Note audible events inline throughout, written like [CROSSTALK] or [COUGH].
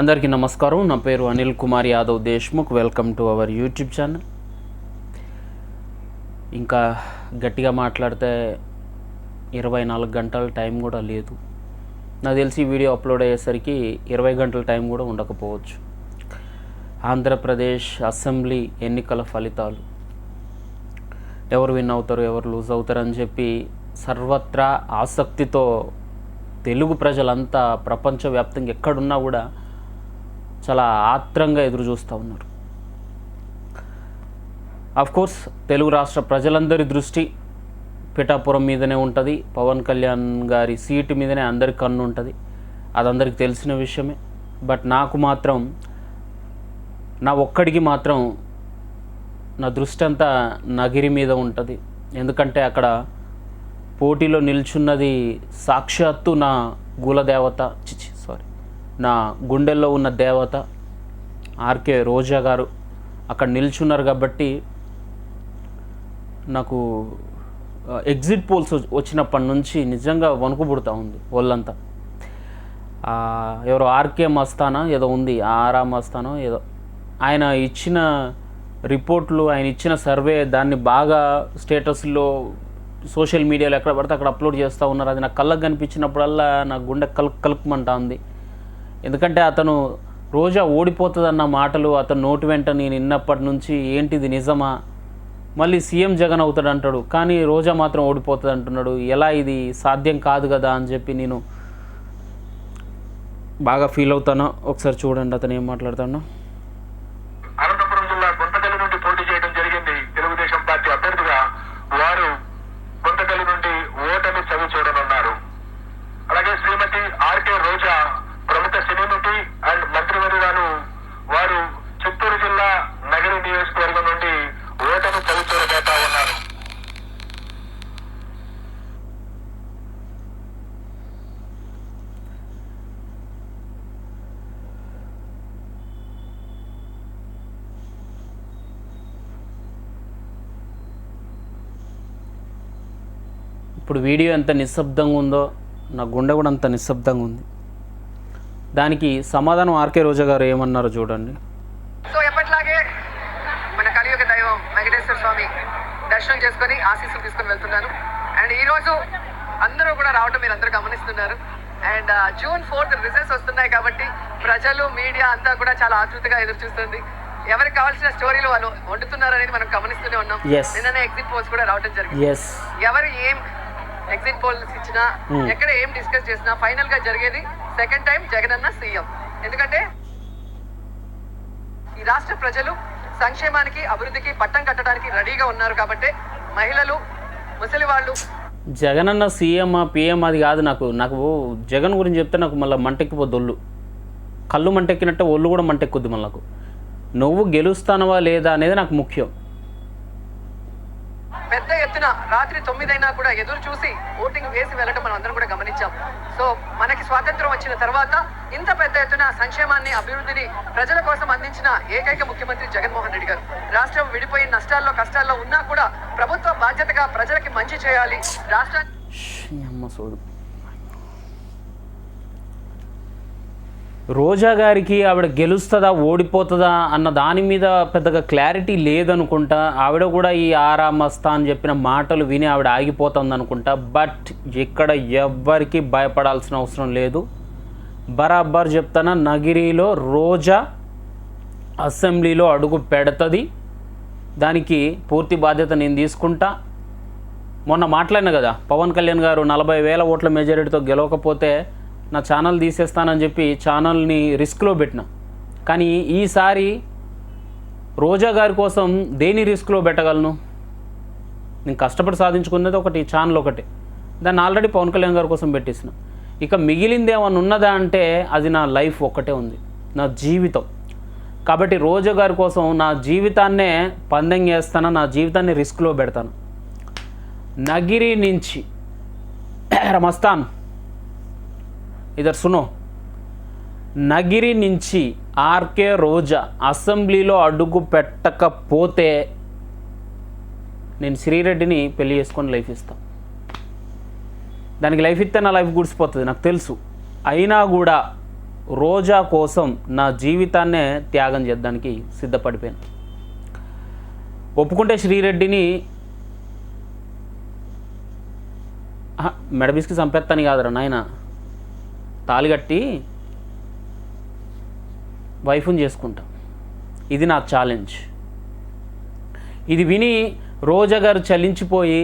అందరికీ నమస్కారం. నా పేరు Anil Kumar Yadav Deshmukh. Welcome to our YouTube channel ఇంకా గట్టిగా మాట్లాడితే ఇరవై నాలుగు గంటల టైం కూడా లేదు. నాకు తెలిసి ఈ వీడియో అప్లోడ్ అయ్యేసరికి ఇరవై గంటల టైం కూడా ఉండకపోవచ్చు. ఆంధ్రప్రదేశ్ అసెంబ్లీ ఎన్నికల ఫలితాలు. ఎవరు విన్ అవుతారు ఎవరు లూజ్ అవుతారు అని చెప్పి సర్వత్రా ఆసక్తితో తెలుగు ప్రజలంతా ప్రపంచవ్యాప్తంగా ఎక్కడున్నా కూడా చాలా ఆత్రంగా ఎదురు చూస్తూ ఉన్నారు. కోర్స్ తెలుగు రాష్ట్ర ప్రజలందరి దృష్టి పిఠాపురం మీదనే ఉంటుంది పవన్ కళ్యాణ్ గారి సీటు మీదనే అందరి కన్ను ఉంటుంది. అది అందరికి తెలిసిన విషయమే. బట్ నాకు మాత్రం నా ఒక్కడికి మాత్రం నా దృష్టి అంతా నగిరి మీద ఉంటుంది. ఎందుకంటే అక్కడ పోటీలో నిల్చున్నది సాక్షాత్తు నా గులదేవత నా గుండెల్లో ఉన్న దేవత ఆర్కే రోజా గారు అక్కడ నిల్చున్నారు కాబట్టి నాకు ఎగ్జిట్ పోల్స్ వచ్చినప్పటి నుంచి నిజంగా వణుకుబుడుతూ ఉంది ఒళ్ళంతా. ఎవరో ఆర్కే మస్తానా ఏదో ఉంది ఆరా మస్తానో ఏదో. ఆయన ఇచ్చిన రిపోర్ట్లు ఆయన ఇచ్చిన సర్వే దాన్ని బాగా స్టేటస్లో సోషల్ మీడియాలో ఎక్కడ పడితే అక్కడ అప్లోడ్ చేస్తూ ఉన్నారు. అది నాకు కళ్ళకు కనిపించినప్పుడల్లా నా గుండె కలుక్ కలుపుమంటా ఉంది. ఎందుకంటే అతను రోజా ఓడిపోతుందన్న మాటలు అతను నోటి వెంట నేను విన్నప్పటి నుంచి ఏంటిది నిజమా? మళ్ళీ సీఎం జగన్ అవుతాడు అంటాడు. కానీ రోజా మాత్రం ఓడిపోతుంది అంటున్నాడు. ఎలా ఇది సాధ్యం కాదు కదా అని చెప్పి నేను బాగా ఫీల్ అవుతాను. ఒకసారి చూడండి అతను ఏం మాట్లాడతాను ఇప్పుడు వీడియో ఎంత నిశ్శబ్దంగా ఉందో నా గుండె కూడా అంత నిశ్శబ్దంగా ఉంది. దానికి సమాధానం ఆర్కే రోజా గారు ఏమన్నారో చూడండి. సో ఎప్పట్లాగే మన కలియుగ దైవం వెంకటేశ్వర స్వామి దర్శనం చేసుకొని ఆశీస్సులు తీసుకొని వెళ్తున్నాను. అండ్ ఈ రోజు అందరూ కూడా రావడం మీరు అందరూ గమనిస్తున్నారు. అండ్ జూన్ ఫోర్త్ రిజల్ట్స్ వస్తున్నాయి కాబట్టి ప్రజలు మీడియా అంతా కూడా చాలా ఆతృతగా ఎదురు చూస్తుంది. ఎవరికి కావాల్సిన స్టోరీలు వాళ్ళు వండుతున్నారు అనేది మనం గమనిస్తూనే ఉన్నాం. నిన్ననే ఎగ్జిట్ పోల్స్ కూడా రావడం జరిగింది. ఎవరు ఏం ఎగ్జిట్ పోల్స్ ఇచ్చినా Hmm. ఎక్కడ ఏం డిస్కస్ చేసినా ఫైనల్గా జరిగేది సెకండ్ టైం జగన్ అన్న సీఎం. ఎందుకంటే ఈ రాష్ట్ర ప్రజలు సంక్షేమానికి అభివృద్ధికి పట్టం కట్టడానికి రెడీగా ఉన్నారు కాబట్టి మహిళలు ముసలి వాళ్ళు జగన్ అన్న సీఎం పిఎం అది కాదు నాకు. నాకు జగన్ గురించి చెప్తే నాకు మళ్ళీ మంటెక్కిపోద్ది ఒళ్ళు కళ్ళు మంటెక్కినట్టే ఒళ్ళు కూడా మంటెక్కుద్ది మళ్ళీ నాకు. నువ్వు గెలుస్తానవా లేదా అనేది నాకు ముఖ్యం. పెద్ద ఎత్తున రాత్రి తొమ్మిదైనా కూడా ఎదురు చూసి ఓటింగ్ వేసి వెళ్ళడం మనం అందరం కూడా గమనించాం. సో మనకి స్వాతంత్రం వచ్చిన తర్వాత ఇంత పెద్ద ఎత్తున సంక్షేమాన్ని అభివృద్ధిని ప్రజల కోసం అందించిన ఏకైక ముఖ్యమంత్రి జగన్మోహన్ రెడ్డి గారు. రాష్ట్రం విడిపోయి నష్టాల్లో కష్టాల్లో ఉన్నా కూడా ప్రభుత్వ బాధ్యతగా ప్రజలకి మంచి చేయాలి. రాష్ట్రాన్ని రోజా గారికి ఆవిడ గెలుస్తుందా ఓడిపోతుందా అన్న దాని మీద పెద్దగా క్లారిటీ లేదనుకుంటా. ఆవిడ కూడా ఈ ఆరా మస్తా అని చెప్పిన మాటలు విని ఆవిడ ఆగిపోతుంది అనుకుంటా బట్ ఇక్కడ ఎవ్వరికి భయపడాల్సిన అవసరం లేదు. బరాబర్ చెప్తానా నగిరిలో రోజా అసెంబ్లీలో అడుగు పెడుతుంది. దానికి పూర్తి బాధ్యత నేను తీసుకుంటా. మొన్న మాట్లాడిన కదా పవన్ కళ్యాణ్ గారు నలభై వేల ఓట్ల మెజారిటీతో గెలవకపోతే నా ఛానల్ తీసేస్తానని చెప్పి ఛానల్ని రిస్క్లో పెట్టిన. కానీ ఈసారి రోజా గారి కోసం దేని రిస్క్లో పెట్టగలను? నేను కష్టపడి సాధించుకున్నది ఒకటి ఛానల్ ఒకటి. దాన్ని ఆల్రెడీ పవన్ కళ్యాణ్ గారి కోసం పెట్టేసిన. ఇక మిగిలింది ఏమన్నా ఉన్నదా అంటే అది నా లైఫ్ ఒక్కటే ఉంది. నా జీవితం. కాబట్టి రోజా గారి కోసం నా జీవితాన్నే పందెం చేస్తాను నా జీవితాన్ని రిస్క్లో పెడతాను. నగిరి నుంచి [CLEARS THROAT] రమస్తాన్. ఇదర్ సునో. నగిరి నుంచి ఆర్కే రోజా అసెంబ్లీలో అడుగు పెట్టకపోతే నేను శ్రీరెడ్డిని పెళ్ళి చేసుకొని లైఫ్ ఇస్తాను దానికి లైఫ్ ఇస్తే నా లైఫ్ గుడిసిపోతుంది నాకు తెలుసు. అయినా కూడా రోజా కోసం నా జీవితాన్నే త్యాగం చేయడానికి సిద్ధపడిపోయాను. ఒప్పుకుంటే శ్రీరెడ్డిని మెడబిస్కి చంపేస్తాను కాదురా నాయన. తాలిగట్టి వైఫ్ని చేసుకుంటా. ఇది నా ఛాలెంజ్. ఇది విని రోజా గారు చలించిపోయి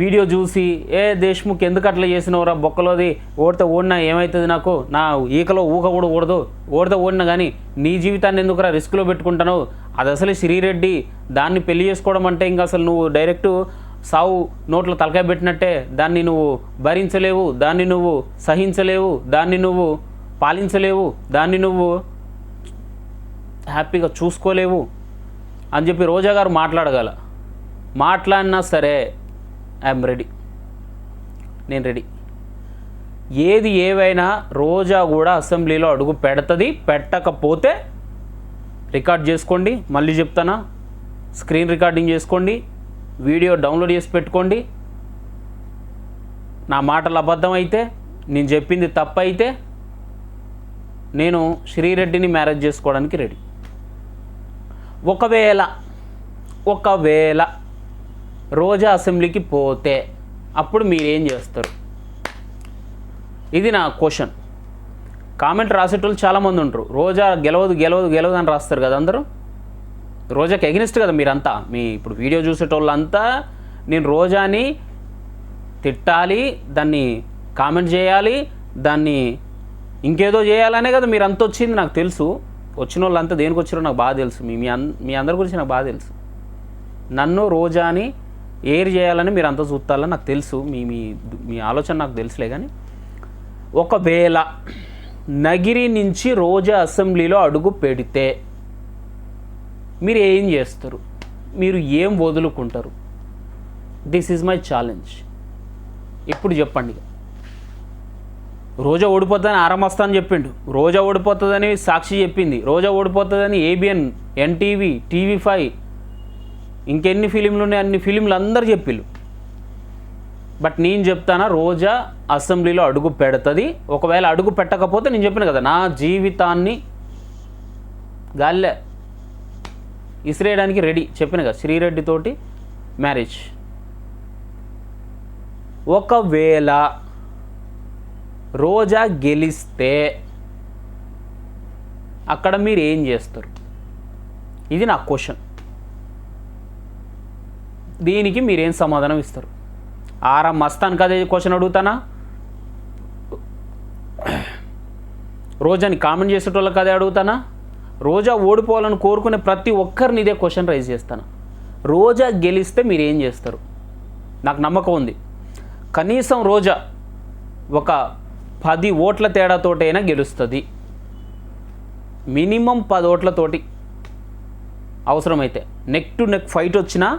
వీడియో చూసి ఏ దేశ్ముఖ్ ఎందుకు అట్లా చేసినవరా? బొక్కలోది ఓడితే ఓడినా ఏమవుతుంది నాకు? నా ఈకలో ఊక కూడా ఓడదు ఓడితే ఓడినా కానీ నీ జీవితాన్ని ఎందుకురా రిస్క్లో పెట్టుకుంటాను అది అసలు శ్రీరెడ్డి దాన్ని పెళ్ళి చేసుకోవడం అంటే ఇంకా అసలు నువ్వు డైరెక్ట్ సావు నోట్లో తలకాయ పెట్టినట్టే దాన్ని నువ్వు భరించలేవు దాన్ని నువ్వు సహించలేవు దాన్ని నువ్వు పాలించలేవు దాన్ని నువ్వు హ్యాపీగా చూసుకోలేవు అని చెప్పి రోజా గారు మాట్లాడగల. మాట్లాడినా సరే ఐఎమ్ రెడీ. నేను రెడీ. ఏది ఏవైనా రోజా కూడా అసెంబ్లీలో అడుగు పెడుతుంది పెట్టకపోతే రికార్డ్ చేసుకోండి. మళ్ళీ చెప్తానా? స్క్రీన్ రికార్డింగ్ చేసుకోండి. వీడియో డౌన్లోడ్ చేసి పెట్టుకోండి. నా మాటలు అబద్ధం అయితే నేను చెప్పింది తప్పైతే నేను శ్రీరెడ్డిని మ్యారేజ్ చేసుకోవడానికి రెడీ. ఒకవేళ ఒకవేళ రోజా అసెంబ్లీకి పోతే అప్పుడు మీరేం చేస్తారు? ఇది నా క్వశ్చన్. కామెంట్ రాసేటోళ్ళు చాలామంది ఉంటారు రోజా గెలవదు గెలవదు గెలవదు అని రాస్తారు కదా అందరూ. రోజాకి ఎగ్నిస్ట్ కదా మీరంతా. మీ ఇప్పుడు వీడియో చూసేటోళ్ళంతా నేను రోజాని తిట్టాలి దాన్ని కామెంట్ చేయాలి దాన్ని ఇంకేదో చేయాలనే కదా మీరు అంత వచ్చింది నాకు తెలుసు. వచ్చిన వాళ్ళంతా దేనికి వచ్చారో నాకు బాగా తెలుసు. మీ మీ అన్ మీ అందరి గురించి నాకు బాగా తెలుసు. నన్ను రోజాని ఏర్ చేయాలని మీరు అంతా చూస్తారని నాకు తెలుసు. మీ మీ మీ ఆలోచన నాకు తెలుసులే కానీ ఒకవేళ నగిరి నుంచి రోజా అసెంబ్లీలో అడుగు పెడితే మీరు ఏం చేస్తారు? మీరు ఏం వదులుకుంటారు? దిస్ ఈజ్ మై ఛాలెంజ్ ఇప్పుడు చెప్పండి రోజా ఓడిపోతుందని ఆరామస్తా అని చెప్పిండు. రోజా ఓడిపోతుందని సాక్షి చెప్పింది. రోజా ఓడిపోతుందని ఏబిఎన్ ఎన్టీవీ టీవీ ఫైవ్ ఇంకెన్ని ఫిలింలు ఉన్నాయి అన్ని ఫిలింలు అందరు చెప్పిళ్ళు. బట్ నేను చెప్తానా రోజా అసెంబ్లీలో అడుగు పెడుతుంది. ఒకవేళ అడుగు పెట్టకపోతే నేను చెప్పిన కదా నా జీవితాన్ని గాల్లే. ఇసిరేయడానికి రెడీ. చెప్పిన కదా శ్రీరెడ్డితోటి మ్యారేజ్ ఒకవేళ రోజా గెలిస్తే అక్కడ మీరు ఏం చేస్తారు? ఇది నా క్వశ్చన్ దీనికి మీరేం సమాధానం ఇస్తారు? ఆరా మస్తాన్ కదా క్వశ్చన్ అడుగుతానా? రోజాని కామెంట్ చేసేటోళ్ళకి అదే అడుగుతానా? రోజా ఓడిపోవాలని కోరుకునే ప్రతి ఒక్కరిని ఇదే క్వశ్చన్ రైజ్ చేస్తాను. రోజా గెలిస్తే మీరు ఏం చేస్తారు? నాకు నమ్మకం ఉంది. కనీసం రోజా ఒక పది ఓట్ల తేడాతోటైనా గెలుస్తుంది. మినిమం పది ఓట్లతోటి అవసరమైతే. నెక్ టు నెక్ ఫైట్ వచ్చినా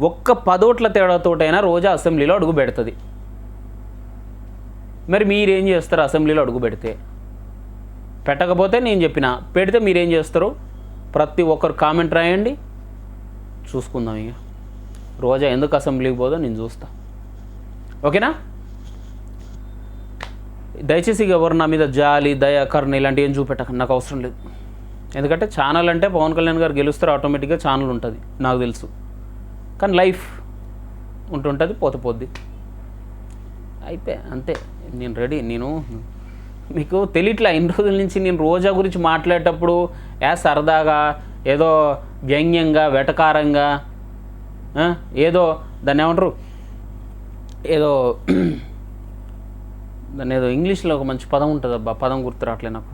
ఒక్క పదోట్ల తేడాతోటైనా రోజా అసెంబ్లీలో అడుగు పెడుతుంది. మరి మీరేం చేస్తారు అసెంబ్లీలో అడుగు పెడితే? పెట్టకపోతే నేను చెప్పిన. పెడితే మీరేం చేస్తారు? ప్రతి ఒక్కరు కామెంట్ రాయండి. చూసుకుందాం ఇక. రోజా ఎందుకు అసెంబ్లీకి పోదో నేను చూస్తా. ఓకేనా? దయచేసి ఎవరు నా మీద జాలి దయ కరుణ ఇలాంటివి ఏం చూపెట్టక. నాకు అవసరం లేదు. ఎందుకంటే ఛానల్ అంటే పవన్ కళ్యాణ్ గారు గెలుస్తారు ఆటోమేటిక్గా ఛానల్ ఉంటుంది. నాకు తెలుసు. కానీ లైఫ్ ఉంటుంటుంది పోత పోద్ది. అయిపోయి అంతే. నేను రెడీ. నేను మీకు తెలియట్లే ఇన్ని రోజుల నుంచి నేను రోజా గురించి మాట్లాడేటప్పుడు యా సరదాగా ఏదో వ్యంగ్యంగా వెటకారంగా ఏదో దాన్ని ఏమంటారు? ఏదో [CLEARS THROAT] దాన్ని ఏదో ఇంగ్లీష్లో ఒక మంచి పదం ఉంటుంది అబ్బా పదం గుర్తు రావట్లే నాకు.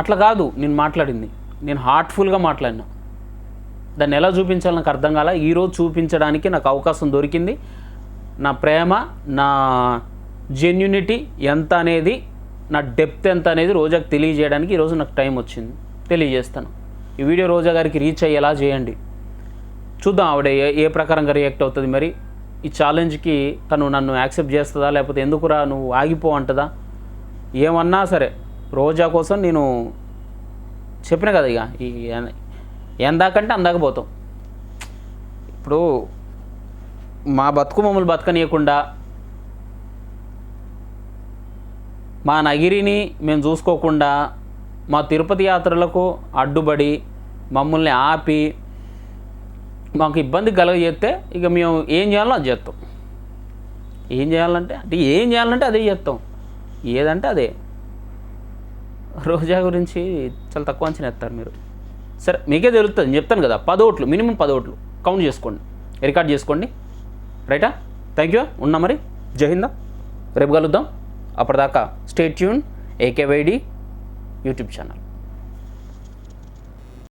అట్లా కాదు నేను మాట్లాడింది. నేను హార్ట్ఫుల్గా మాట్లాడినా. దాన్ని ఎలా చూపించాలో నాకు అర్థం కాల. ఈరోజు చూపించడానికి నాకు అవకాశం దొరికింది. నా ప్రేమ నా జెన్యునిటీ ఎంత అనేది నా డెప్త్ ఎంత అనేది రోజాకి తెలియజేయడానికి ఈరోజు నాకు టైం వచ్చింది. తెలియజేస్తాను. ఈ వీడియో రోజా గారికి రీచ్ అయ్యేలా చేయండి. చూద్దాం ఆవిడ ఏ ఏ ప్రకారంగా రియాక్ట్ అవుతుంది మరి. ఈ ఛాలెంజ్కి తను నన్ను యాక్సెప్ట్ చేస్తుందా లేకపోతే ఎందుకురా నువ్వు ఆగిపో అంటదా? ఏమన్నా సరే రోజా కోసం నేను చెప్పిన కదా ఇక ఈ ఎందాకంటే అందాక పోతాం. ఇప్పుడు మా బతుకు మమ్మల్ని బతకనీయకుండా మా నగిరిని మేము చూసుకోకుండా మా తిరుపతి యాత్రలకు అడ్డుపడి మమ్మల్ని ఆపి మాకు ఇబ్బంది కలగజేస్తే ఇక మేము ఏం చేయాలో అది చేస్తాం. ఏం చేయాలంటే అంటే ఏం చేయాలంటే అదే చేస్తాం. ఏదంటే అదే. రోజా గురించి చాలా తక్కువ అంచనా ఎత్తారు మీరు. సరే మీకే తెలుస్తుంది నేను చెప్తాను కదా పదోట్లు మినిమం పదోట్లు కౌంట్ చేసుకోండి రికార్డ్ చేసుకోండి. రైటా? థ్యాంక్ యూ ఉన్నా మరి? జై హిందా. రేపు కలుద్దాం. అప్పటిదాకా స్టేట్ ట్యూన్ ఏకేవైడి యూట్యూబ్ ఛానల్